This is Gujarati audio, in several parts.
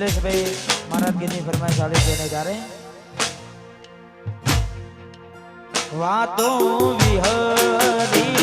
શૈલેષભાઈ મહારાજ ગીરની ફરમાઈશ આલી છે ત્યારે વાતો વિહરી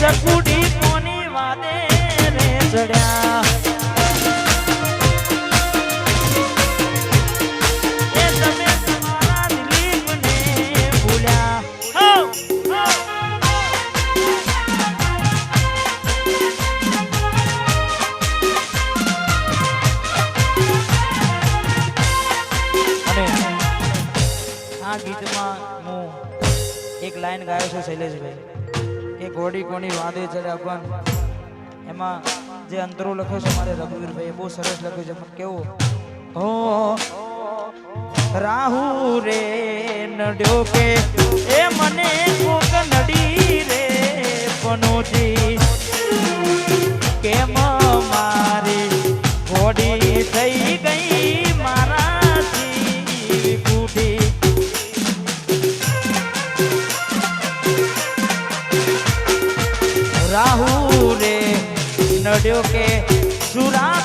ચકુડી કોની વાદે રે ચડ્યા આ ગીતમાં હું એક લાઈન ગાયો છું શૈલેષભાઈ, કે ઘોડી કોની વાંધે ચડ્યા અપન એમાં જે અંતરો લખ્યો છે મારે રઘુવીરભાઈ બહુ સરસ લખ્યું છે. પણ કેવું? હો, રાહુ રે નડ્યો કે? એ મને કોક નડી રે પનોજી. કેમ મારી ઘોડી થઈ ગઈ? રાહુ રે નડ્યો કે સુરા